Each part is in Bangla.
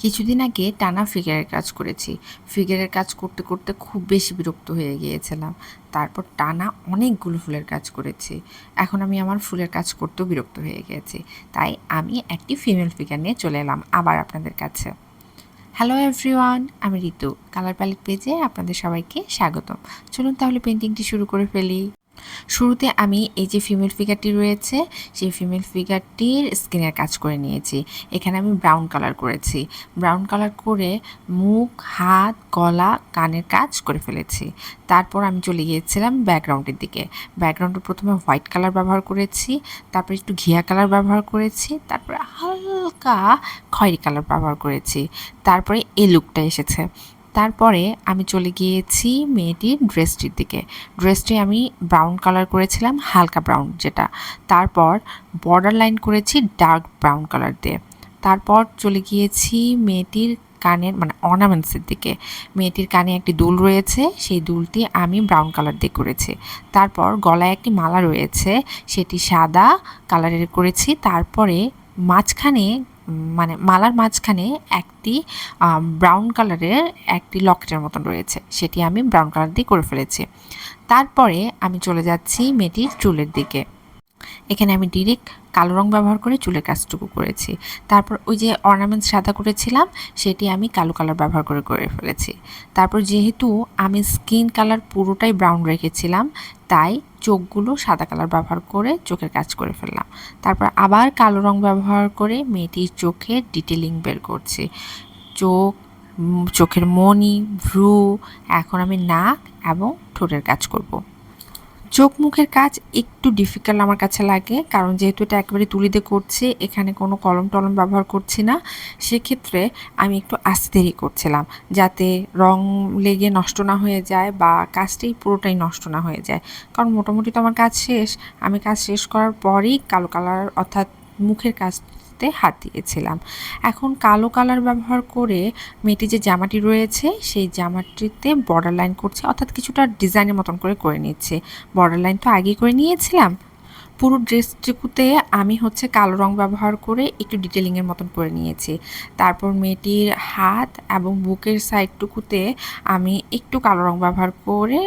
কিছুদিন আগে টানা ফিগারের কাজ করেছি। ফিগারের কাজ করতে করতে খুব বেশি বিরক্ত হয়ে গিয়েছিলাম। তারপর টানা অনেকগুলো ফুলের কাজ করেছি। এখন আমি আমার ফুলের কাজ করতেও বিরক্ত হয়ে গিয়েছি। তাই আমি একটি ফিমেল ফিগার নিয়ে চলে এলাম আবার আপনাদের কাছে। হ্যালো এভরিওয়ান আমি ঋতু। কালার প্যালেট পেজে আপনাদের সবাইকে স্বাগতম। চলুন তাহলে পেন্টিংটি শুরু করে ফেলি। শুরুতে আমি এই যে ফিমেল ফিগারটি রয়েছে, সেই ফিমেল ফিগারটির স্কিনের কাজ করে নিয়েছি। এখানে আমি ব্রাউন কালার করেছি। ব্রাউন কালার করে মুখ, হাত, গলা, কানের কাজ করে ফেলেছি। তারপর আমি চলে গিয়েছিলাম ব্যাকগ্রাউন্ডের দিকে। ব্যাকগ্রাউন্ডে প্রথমে হোয়াইট কালার ব্যবহার করেছি, তারপরে একটু ঘিয়া কালার ব্যবহার করেছি, তারপরে হালকা খয়েরি কালার ব্যবহার করেছি। তারপরে এই লুকটা এসেছে। তারপরে আমি চলে গিয়েছি মেয়েটির ড্রেসটির দিকে। ড্রেসটি আমি ব্রাউন কালার করেছিলাম, হালকা ব্রাউন যেটা। তারপর বর্ডার লাইন করেছি ডার্ক ব্রাউন কালার দিয়ে। তারপর চলে গিয়েছি মেয়েটির কানের মানে অর্নামেন্টসের দিকে। মেয়েটির কানে একটি দুল রয়েছে, সেই দুলটি আমি ব্রাউন কালার দিয়ে করেছি। তারপর গলায় একটি মালা রয়েছে, সেটি সাদা কালারের করেছি। তারপরে মাঝখানে মানে মালার মাঝখানে একটি ব্রাউন কালারের একটি লকেটের মতন রয়েছে। সেটি আমি ব্রাউন কালার দিয়ে করে ফেলেছি। তারপরে আমি চলে যাচ্ছি মেয়েটির চুলের দিকে। এখানে আমি ডিরেক্ট কালো রং ব্যবহার করে চুলের কাজটুকু করেছি। তারপর ওই যে অর্নামেন্টস সাদা করেছিলাম, সেটি আমি কালো কালার ব্যবহার করে করে ফেলেছি। তারপর যেহেতু আমি স্কিন কালার পুরোটাই ব্রাউন রেখেছিলাম, তাই চোখগুলো সাদা কালার ব্যবহার করে চোখের কাজ করে ফেললাম। তারপর আবার কালো রং ব্যবহার করে মেয়েটির চোখের ডিটেলিং বের করছি। চোখ চোখের মনি ভ্রু, এখন আমি নাক এবং ঠোঁটের কাজ করব। চোখ মুখের কাজ একটু ডিফিকাল্ট আমার কাছে লাগে, কারণ যেহেতু এটা একেবারে তুলিতে করছি, এখানে কোনো কলম টলম ব্যবহার করছি না, সেক্ষেত্রে আমি একটু আস্তে দেরি করছিলাম, যাতে রং লেগে নষ্ট না হয়ে যায় বা কাজটি পুরোটাই নষ্ট না হয়ে যায়। কারণ মোটামুটি তো আমার কাজ শেষ, আমি কাজ শেষ করার পরেই কালো কালার অর্থাৎ মুখের কাজ করতে হাত দিয়েছিলাম। এখন কালো কালার ব্যবহার করে মেয়েটি যে জামাটি রয়েছে, সেই জামাটিতে বর্ডার লাইন করছে, অর্থাৎ কিছুটা ডিজাইনের মতন করে করে নিচ্ছে। বর্ডার লাইন তো আগেই করে নিয়েছিলাম। পুরো ড্রেসটুকুতে আমি হচ্ছে কালো রং ব্যবহার করে একটু ডিটেলিংয়ের মতন করে নিয়েছি। তারপর মেয়েটির হাত এবং বুকের সাইডটুকুতে আমি একটু কালো রং ব্যবহার করে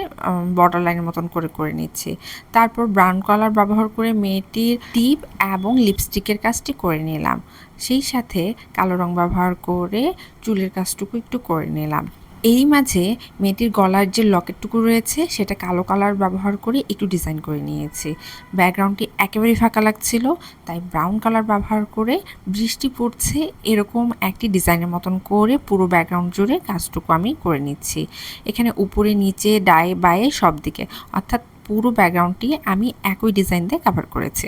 বর্ডার লাইনের মতন করে করে নিচ্ছি। তারপর ব্রাউন কালার ব্যবহার করে মেয়েটির টিপ এবং লিপস্টিকের কাজটি করে নিলাম। সেই সাথে কালো রং ব্যবহার করে চুলের কাজটুকু একটু করে নিলাম। এই মাঝে মেয়েটির গলার যে লকেটটুকু রয়েছে, সেটা কালো কালার ব্যবহার করে একটু ডিজাইন করে নিয়েছি। ব্যাকগ্রাউন্ডটি একেবারেই ফাঁকা লাগছিল, তাই ব্রাউন কালার ব্যবহার করে বৃষ্টি পড়ছে, এরকম একটি ডিজাইনের মতন করে পুরো ব্যাকগ্রাউন্ড জুড়ে কাজটুকু আমি করে নিচ্ছি। এখানে উপরে, নিচে, ডায়ে, বায়ে সব দিকে অর্থাৎ পুরো ব্যাকগ্রাউন্ডটি আমি একই ডিজাইন দিয়ে কাভার করেছি।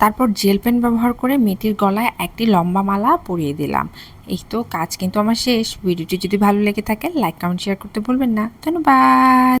তারপর জেল পেন ব্যবহার করে মেয়েটির গলায় একটি লম্বা মালা পরিয়ে দিলাম। এই তো কাজ কিন্তু আমার শেষ। ভিডিওটি যদি ভালো লেগে থাকে লাইক কমেন্ট শেয়ার করতে ভুলবেন না। ধন্যবাদ।